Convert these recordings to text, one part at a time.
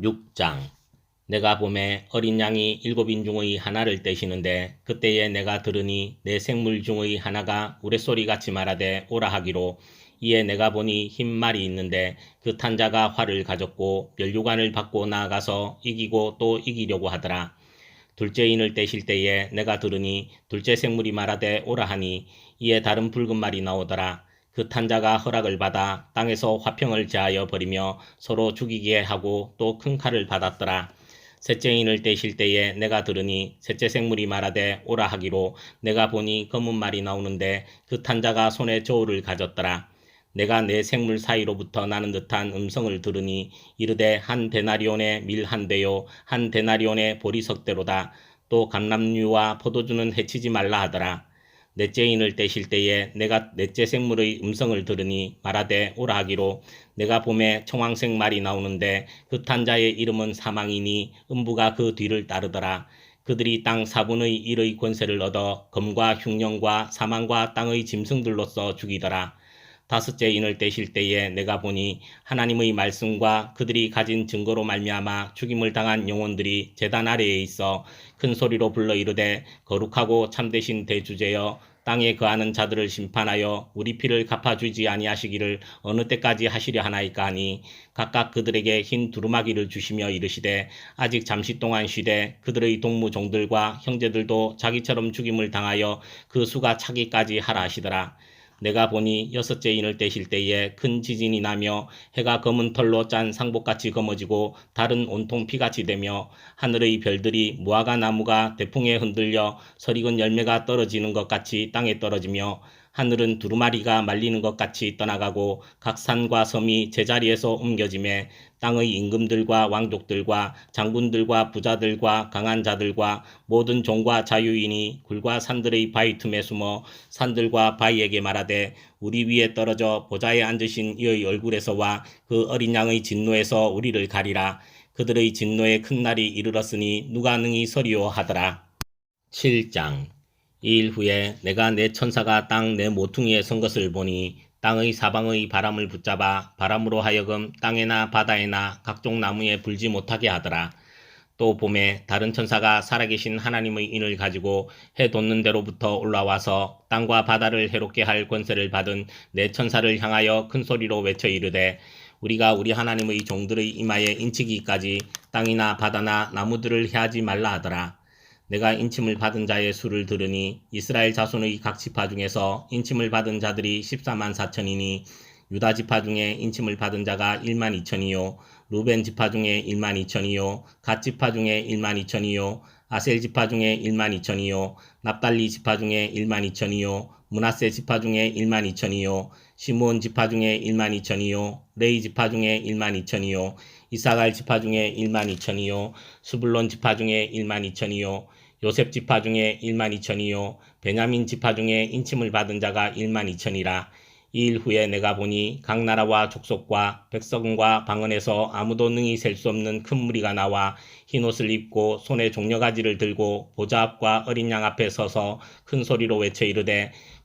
6장 내가 봄에 어린 양이 일곱인 중의 하나를 떼시는데 그때에 내가 들으니 내 생물 중의 하나가 우레소리같이 말하되 오라 하기로 이에 내가 보니 흰 말이 있는데 그 탄자가 활을 가졌고 멸류관을 받고 나아가서 이기고 또 이기려고 하더라. 둘째 인을 떼실 때에 내가 들으니 둘째 생물이 말하되 오라 하니 이에 다른 붉은 말이 나오더라. 그 탄자가 허락을 받아 땅에서 화평을 제하여 버리며 서로 죽이게 하고 또 큰 칼을 받았더라. 셋째 인을 떼실 때에 내가 들으니 셋째 생물이 말하되 오라 하기로 내가 보니 검은 말이 나오는데 그 탄자가 손에 저울을 가졌더라. 내가 내 생물 사이로부터 나는 듯한 음성을 들으니 이르되 한 데나리온의 밀 한 대요 한 데나리온의 보리석대로다 또 감람류와 포도주는 해치지 말라 하더라 넷째 인을 떼실 때에 내가 넷째 생물의 음성을 들으니 말하되 오라 하기로 내가 봄에 청황색 말이 나오는데 그 탄자의 이름은 사망이니 음부가 그 뒤를 따르더라. 그들이 땅 사분의 일의 권세를 얻어 검과 흉령과 사망과 땅의 짐승들로서 죽이더라 다섯째 인을 떼실 때에 내가 보니 하나님의 말씀과 그들이 가진 증거로 말미암아 죽임을 당한 영혼들이 제단 아래에 있어 큰 소리로 불러 이르되 거룩하고 참되신 대주제여 땅에 거하는 자들을 심판하여 우리 피를 갚아주지 아니하시기를 어느 때까지 하시려 하나이까 하니 각각 그들에게 흰 두루마기를 주시며 이르시되 아직 잠시 동안 쉬되 그들의 동무 종들과 형제들도 자기처럼 죽임을 당하여 그 수가 차기까지 하라 하시더라. 내가 보니 여섯째 인을 떼실 때에 큰 지진이 나며 해가 검은 털로 짠 상복같이 검어지고 달은 온통 피같이 되며 하늘의 별들이 무화과 나무가 대풍에 흔들려 설익은 열매가 떨어지는 것 같이 땅에 떨어지며 하늘은 두루마리가 말리는 것 같이 떠나가고 각 산과 섬이 제자리에서 옮겨짐에 땅의 임금들과 왕족들과 장군들과 부자들과 강한 자들과 모든 종과 자유인이 굴과 산들의 바위 틈에 숨어 산들과 바위에게 말하되 우리 위에 떨어져 보좌에 앉으신 이의 얼굴에서와 그 어린 양의 진노에서 우리를 가리라. 그들의 진노의 큰 날이 이르렀으니 누가 능히 서리오 하더라. 7장. 이 일 후에 내가 내 천사가 땅 내 모퉁이에 선 것을 보니 땅의 사방의 바람을 붙잡아 바람으로 하여금 땅에나 바다에나 각종 나무에 불지 못하게 하더라. 또 봄에 다른 천사가 살아계신 하나님의 인을 가지고 해 돋는 데로부터 올라와서 땅과 바다를 해롭게 할 권세를 받은 내 천사를 향하여 큰 소리로 외쳐 이르되 우리가 우리 하나님의 종들의 이마에 인치기까지 땅이나 바다나 나무들을 해하지 말라 하더라. 내가 인침을 받은 자의 수를 들으니 이스라엘 자손의 각 지파 중에서 인침을 받은 자들이 14만 4천이니 유다 지파 중에 인침을 받은 자가 1만 2천이요 루벤 지파 중에 1만 2천이요 갓 지파 중에 1만 2천이요 아셀 지파 중에 1만 2천이요 납달리 지파 중에 1만 2천이요 문하세 지파 중에 1만 2천이요 시므온 지파 중에 1만 2천이요 레이 지파 중에 1만 2천이요 이사갈 지파 중에 1만 2천이요 수블론 지파 중에 1만 2천이요 요셉 지파 중에 1만 2천이요 베냐민 지파 중에 인침을 받은 자가 1만 2천이라. 이 일 후에 내가 보니 각 나라와 족속과 백성과 방언에서 아무도 능히 셀 수 없는 큰 무리가 나와 흰 옷을 입고 손에 종려가지를 들고 보좌 앞과 어린 양 앞에 서서 큰 소리로 외쳐 이르되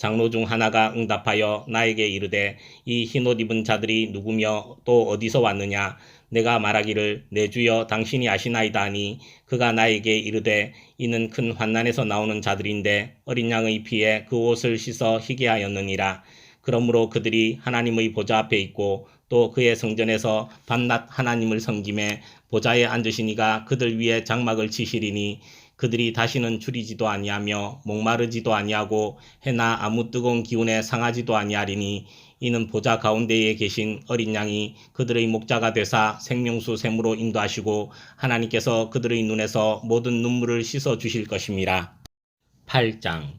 장로 중 하나가 응답하여 나에게 이르되 이 흰옷 입은 자들이 누구며 또 어디서 왔느냐? 내가 말하기를 내 주여 당신이 아시나이다 하니 그가 나에게 이르되 이는 큰 환난에서 나오는 자들인데 어린 양의 피에 그 옷을 씻어 희게 하였느니라. 그러므로 그들이 하나님의 보좌 앞에 있고 또 그의 성전에서 밤낮 하나님을 섬김에 보좌에 앉으신 이가 그들 위에 장막을 치시리니 그들이 다시는 줄이지도 아니하며 목마르지도 아니하고 해나 아무 뜨거운 기운에 상하지도 아니하리니 이는 보좌 가운데에 계신 어린 양이 그들의 목자가 되사 생명수 샘으로 인도하시고 하나님께서 그들의 눈에서 모든 눈물을 씻어 주실 것임이라. 8장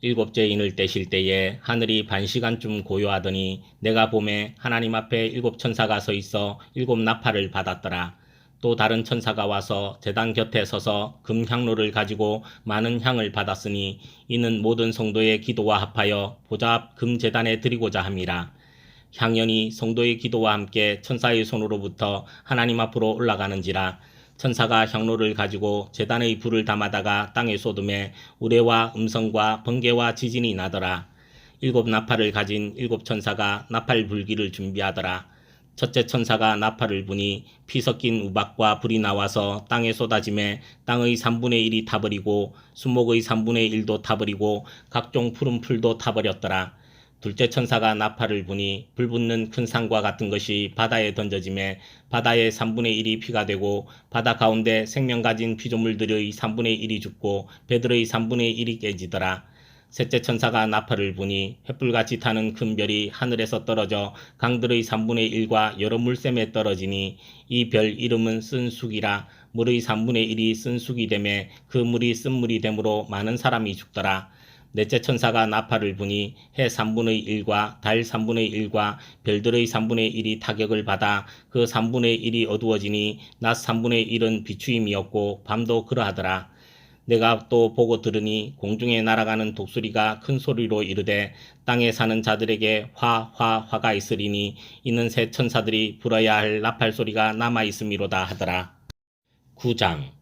일곱째 인을 떼실 때에 하늘이 반 시간쯤 고요하더니 내가 봄에 하나님 앞에 일곱 천사가 서 있어 일곱 나팔을 받았더라. 또 다른 천사가 와서 제단 곁에 서서 금향로를 가지고 많은 향을 받았으니 이는 모든 성도의 기도와 합하여 보좌 앞 금제단에 드리고자 함이라. 향연이 성도의 기도와 함께 천사의 손으로부터 하나님 앞으로 올라가는지라 천사가 향로를 가지고 제단의 불을 담아다가 땅에 쏟음에 우레와 음성과 번개와 지진이 나더라. 일곱 나팔을 가진 일곱 천사가 나팔 불기를 준비하더라. 첫째 천사가 나팔을 부니 피 섞인 우박과 불이 나와서 땅에 쏟아짐에 땅의 3분의 1이 타버리고 수목의 3분의 1도 타버리고 각종 푸른 풀도 타버렸더라. 둘째 천사가 나팔을 부니 불 붙는 큰 산과 같은 것이 바다에 던져짐에 바다의 3분의 1이 피가 되고 바다 가운데 생명 가진 피조물들의 3분의 1이 죽고 배들의 3분의 1이 깨지더라. 셋째 천사가 나팔을 부니 횃불같이 타는 큰 별이 하늘에서 떨어져 강들의 3분의 1과 여러 물샘에 떨어지니 이 별 이름은 쓴쑥이라 물의 3분의 1이 쓴쑥이 되매 그 물이 쓴물이 되므로 많은 사람이 죽더라. 넷째 천사가 나팔을 부니 해 3분의 1과 달 3분의 1과 별들의 3분의 1이 타격을 받아 그 3분의 1이 어두워지니 낮 3분의 1은 비추임이었고 밤도 그러하더라. 내가 또 보고 들으니 공중에 날아가는 독수리가 큰 소리로 이르되 땅에 사는 자들에게 화, 화, 화가 있으리니 이는 새 천사들이 불어야 할 나팔 소리가 남아 있음이로다 하더라. 9장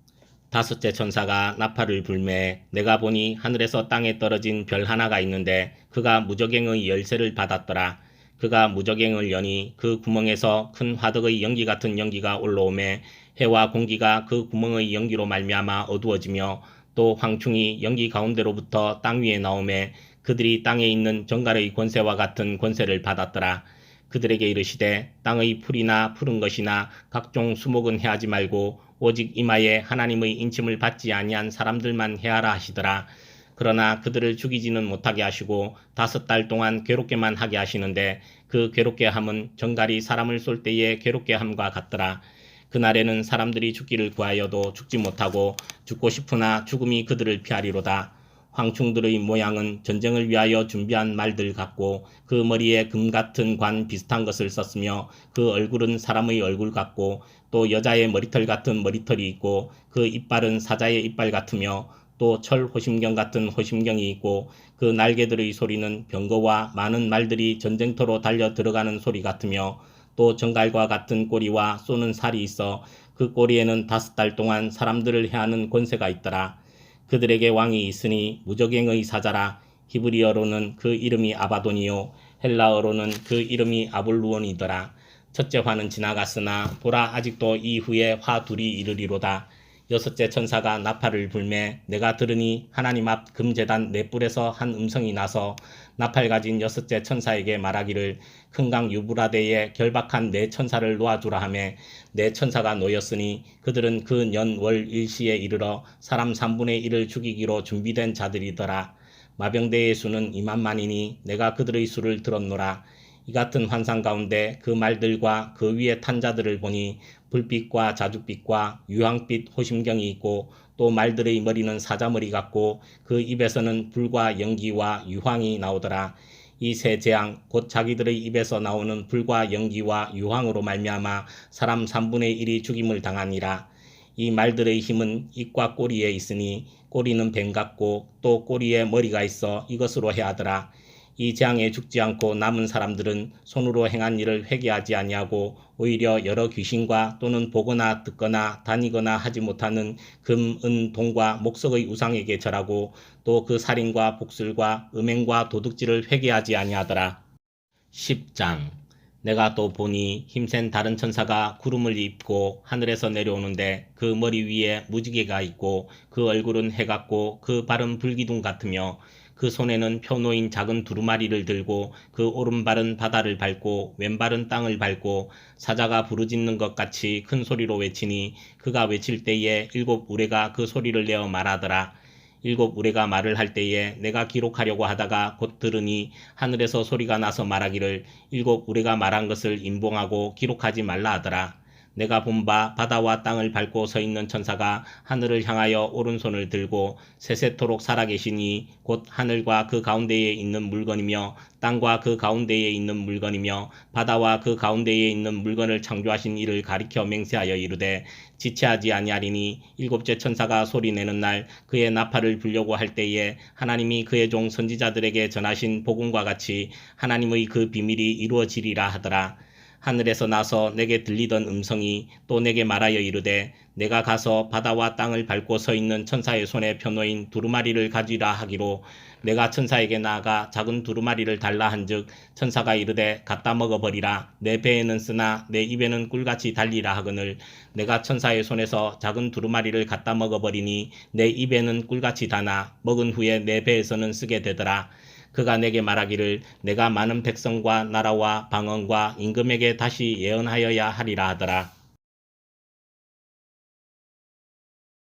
다섯째 천사가 나팔을 불매 내가 보니 하늘에서 땅에 떨어진 별 하나가 있는데 그가 무적행의 열쇠를 받았더라. 그가 무적행을 여니 그 구멍에서 큰 화덕의 연기 같은 연기가 올라오매 해와 공기가 그 구멍의 연기로 말미암아 어두워지며 또 황충이 연기 가운데로부터 땅 위에 나오매 그들이 땅에 있는 정갈의 권세와 같은 권세를 받았더라. 그들에게 이르시되 땅의 풀이나 푸른 것이나 각종 수목은 해하지 말고 오직 이마에 하나님의 인침을 받지 아니한 사람들만 해하라 하시더라. 그러나 그들을 죽이지는 못하게 하시고 다섯 달 동안 괴롭게만 하게 하시는데 그 괴롭게 함은 정갈이 사람을 쏠 때에 괴롭게 함과 같더라. 그날에는 사람들이 죽기를 구하여도 죽지 못하고 죽고 싶으나 죽음이 그들을 피하리로다. 황충들의 모양은 전쟁을 위하여 준비한 말들 같고 그 머리에 금 같은 관 비슷한 것을 썼으며 그 얼굴은 사람의 얼굴 같고 또 여자의 머리털 같은 머리털이 있고 그 이빨은 사자의 이빨 같으며 또 철 호심경 같은 호심경이 있고 그 날개들의 소리는 병거와 많은 말들이 전쟁터로 달려 들어가는 소리 같으며 또 정갈과 같은 꼬리와 쏘는 살이 있어 그 꼬리에는 다섯 달 동안 사람들을 해하는 권세가 있더라. 그들에게 왕이 있으니 무적행의 사자라 히브리어로는 그 이름이 아바돈이요 헬라어로는 그 이름이 아볼루온이더라. 첫째 화는 지나갔으나 보라 아직도 이후에 화 둘이 이르리로다. 여섯째 천사가 나팔을 불매 내가 들으니 하나님 앞 금재단 네 뿔에서 한 음성이 나서 나팔 가진 여섯째 천사에게 말하기를 큰 강 유브라데에 결박한 네 천사를 놓아주라 하매 네 천사가 놓였으니 그들은 그 년월 일시에 이르러 사람 3분의 1을 죽이기로 준비된 자들이더라. 마병대의 수는 2만만이니 내가 그들의 수를 들었노라. 이 같은 환상 가운데 그 말들과 그 위에 탄 자들을 보니 불빛과 자줏빛과 유황빛 호심경이 있고 또 말들의 머리는 사자머리 같고 그 입에서는 불과 연기와 유황이 나오더라. 이 세 재앙 곧 자기들의 입에서 나오는 불과 연기와 유황으로 말미암아 사람 3분의 1이 죽임을 당하니라. 이 말들의 힘은 입과 꼬리에 있으니 꼬리는 뱀 같고 또 꼬리에 머리가 있어 이것으로 해하더라. 이 재앙에 죽지 않고 남은 사람들은 손으로 행한 일을 회개하지 아니하고 오히려 여러 귀신과 또는 보거나 듣거나 다니거나 하지 못하는 금, 은, 동과 목석의 우상에게 절하고 또 그 살인과 복술과 음행과 도둑질을 회개하지 아니하더라. 10장 내가 또 보니 힘센 다른 천사가 구름을 입고 하늘에서 내려오는데 그 머리 위에 무지개가 있고 그 얼굴은 해 같고 그 발은 불기둥 같으며 그 손에는 펴놓인 작은 두루마리를 들고 그 오른발은 바다를 밟고 왼발은 땅을 밟고 사자가 부르짖는 것 같이 큰 소리로 외치니 그가 외칠 때에 일곱 우레가 그 소리를 내어 말하더라. 일곱 우레가 말을 할 때에 내가 기록하려고 하다가 곧 들으니 하늘에서 소리가 나서 말하기를 일곱 우레가 말한 것을 인봉하고 기록하지 말라 하더라. 내가 본 바 바다와 땅을 밟고 서 있는 천사가 하늘을 향하여 오른손을 들고 세세토록 살아계시니 곧 하늘과 그 가운데에 있는 물건이며 땅과 그 가운데에 있는 물건이며 바다와 그 가운데에 있는 물건을 창조하신 이를 가리켜 맹세하여 이르되 지체하지 아니하리니 일곱째 천사가 소리내는 날 그의 나팔을 불려고 할 때에 하나님이 그의 종 선지자들에게 전하신 복음과 같이 하나님의 그 비밀이 이루어지리라 하더라. 하늘에서 나서 내게 들리던 음성이 또 내게 말하여 이르되 내가 가서 바다와 땅을 밟고 서 있는 천사의 손에 편노인 두루마리를 가지라 하기로 내가 천사에게 나아가 작은 두루마리를 달라 한즉 천사가 이르되 갖다 먹어버리라. 내 배에는 쓰나 내 입에는 꿀같이 달리라 하거늘 내가 천사의 손에서 작은 두루마리를 갖다 먹어버리니 내 입에는 꿀같이 다나 먹은 후에 내 배에서는 쓰게 되더라 그가 내게 말하기를 내가 많은 백성과 나라와 방언과 임금에게 다시 예언하여야 하리라 하더라.